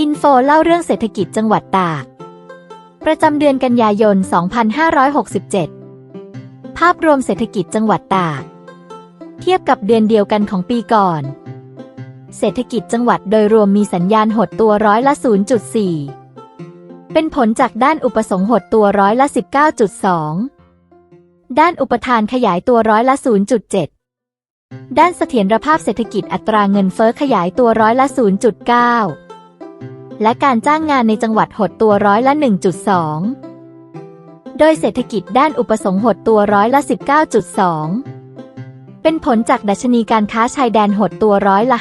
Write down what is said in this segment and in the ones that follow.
อินโฟเล่าเรื่องเศรษฐกิจจังหวัดตาก ประจำเดือนกันยายน 2567 ภาพรวมเศรษฐกิจจังหวัดตาก เทียบกับเดือนเดียวกันของปีก่อน เศรษฐกิจจังหวัดโดยรวมมีสัญญาณหดตัวร้อยละ 0.4 เป็นผลจากด้านอุปสงค์หดตัวร้อยละ 19.2 ด้านอุปทานขยายตัวร้อยละ 0.7ด้านเสถียรภาพเศรษฐกิจอัตราเงินเฟ้อขยายตัวร้อยละ 0.9 และการจ้างงานในจังหวัดหดตัวร้อยละ 1.2 โดยเศรษฐกิจด้านอุปสงค์หดตัวร้อยละ 19.2 เป็นผลจากดัชนีการค้าชายแดนหดตัวร้อยละ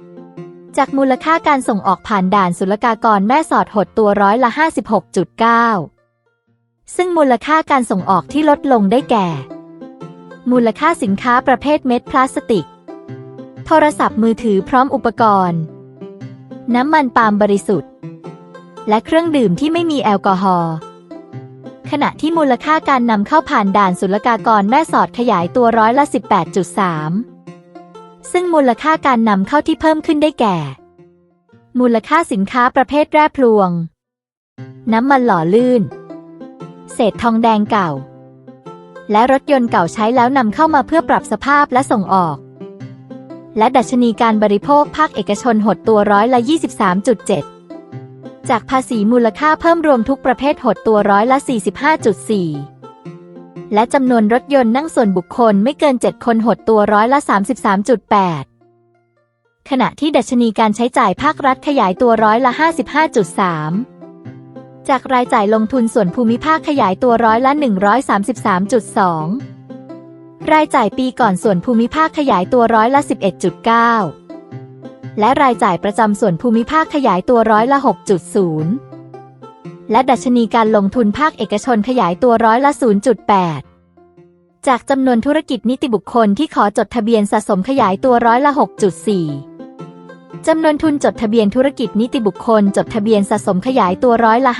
53.1 จากมูลค่าการส่งออกผ่านด่านศุลกากรแม่สอดหดตัวร้อยละ 56.9 ซึ่งมูลค่าการส่งออกที่ลดลงได้แก่ มูลค่าสินค้าประเภทเม็ดพลาสติก โทรศัพท์มือถือพร้อมอุปกรณ์ น้ำมันปาล์มบริสุทธิ์ และเครื่องดื่มที่ไม่มีแอลกอฮอล์ขณะที่มูลค่าการนำเข้าผ่านด่านศุลกากรแม่สอดขยายตัวร้อยละ 18.3 ซึ่งมูลค่าการนำเข้าที่เพิ่มขึ้นได้แก่ มูลค่าสินค้าประเภทแร่พลวง น้ำมันหล่อลื่น เศษทองแดงเก่า และรถยนต์เก่าใช้แล้วนำเข้ามาเพื่อปรับสภาพและส่งออก และดัชนีการบริโภคภาคเอกชนหดตัวร้อยละ 23.7 จากภาษีมูลค่าเพิ่มรวมทุกประเภทหดตัวร้อยละ 45.4 และจำนวนรถยนต์นั่งส่วนบุคคลไม่เกิน 7 คนหดตัวร้อยละ 33.8 ขณะที่ดัชนีการใช้จ่ายภาครัฐขยายตัวร้อยละ 55.3 จากรายจ่ายลงทุนส่วนภูมิภาคขยายตัวร้อยละ 133.2 รายจ่ายปีก่อนส่วนภูมิภาคขยายตัวร้อยละ 11.9 และรายจ่ายประจำส่วนภูมิภาคขยายตัวร้อยละ 6.0 และดัชนีการลงทุนภาคเอกชนขยายตัวร้อยละ 0.8 จากจำนวนธุรกิจนิติบุคคลที่ขอจดทะเบียนสะสมขยายตัวร้อยละ 6.4 จำนวนทุนจดทะเบียนธุรกิจนิติบุคคล จดทะเบียนสะสมขยายตัวร้อยละ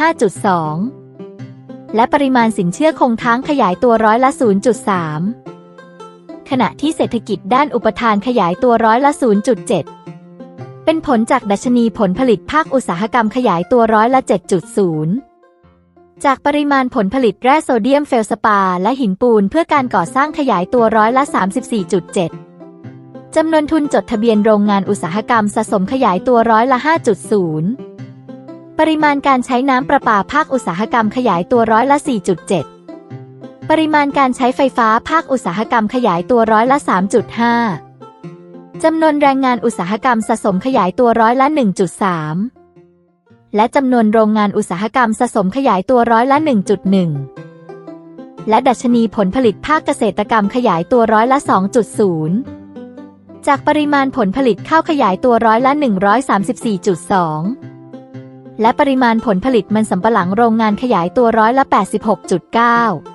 5.2 และปริมาณสินเชื่อคงค้างขยายตัวร้อยละ 0.3 ขณะที่เศรษฐกิจด้านอุปทานขยายตัวร้อยละ 0.7 เป็นผลจากดัชนีผลผลิตภาคอุตสาหกรรมขยายตัวร้อยละ 7.0 จากปริมาณผลผลิตแร่โซเดียมเฟลสปา และหินปูนเพื่อการก่อสร้างขยายตัวร้อยละ 34.7 จำนวนทุนจดทะเบียนโรงงานอุตสาหกรรมสะสมขยายตัวร้อยละ 5.0 ปริมาณการใช้น้ำประปาภาคอุตสาหกรรมขยายตัวร้อยละ 4.7 ปริมาณการใช้ไฟฟ้าภาคอุตสาหกรรมขยายตัวร้อยละ 3.5 จำนวนแรงงานอุตสาหกรรมสะสมขยายตัวร้อยละ 1.3 และจำนวนโรงงานอุตสาหกรรมสะสมขยายตัวร้อยละ 1.1 และดัชนีผลผลิตภาคเกษตรกรรมขยายตัวร้อยละ 2.0 จากปริมาณผลผลิตข้าวขยายตัวร้อยละ 134.2 และปริมาณผลผลิตมันสำปะหลังโรงงานขยายตัวร้อยละ 86.9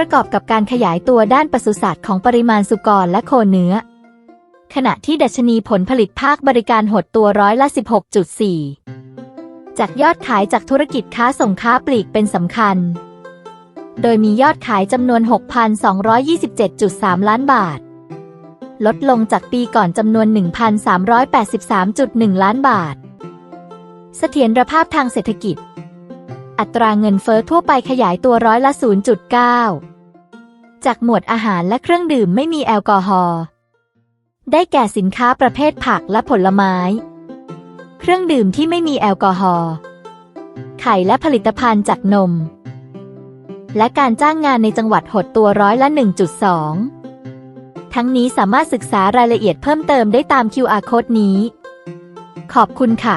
ประกอบกับการขยายตัวด้านปศุสัตว์ของปริมาณสุกรและโคเนื้อ ขณะที่ดัชนีผลผลิตภาคบริการหดตัวร้อยละ 16.4 จากยอดขายจากธุรกิจค้าส่งค้าปลีกเป็นสำคัญ โดยมียอดขายจำนวน 6,227.3 ล้านบาท ลดลงจากปีก่อนจำนวน 1,383.1 ล้านบาท เสถียรภาพทางเศรษฐกิจ อัตราเงินเฟ้อทั่วไปขยายตัวร้อยละ 0.9 จากหมวดอาหารและเครื่องดื่มไม่มีแอลกอฮอล์ ได้แก่สินค้าประเภทผักและผลไม้ เครื่องดื่มที่ไม่มีแอลกอฮอล์ ไข่และผลิตภัณฑ์จากนม และการจ้างงานในจังหวัดหดตัวร้อยละ 1.2 ทั้งนี้สามารถศึกษารายละเอียดเพิ่มเติมได้ตาม QR code นี้ ขอบคุณค่ะ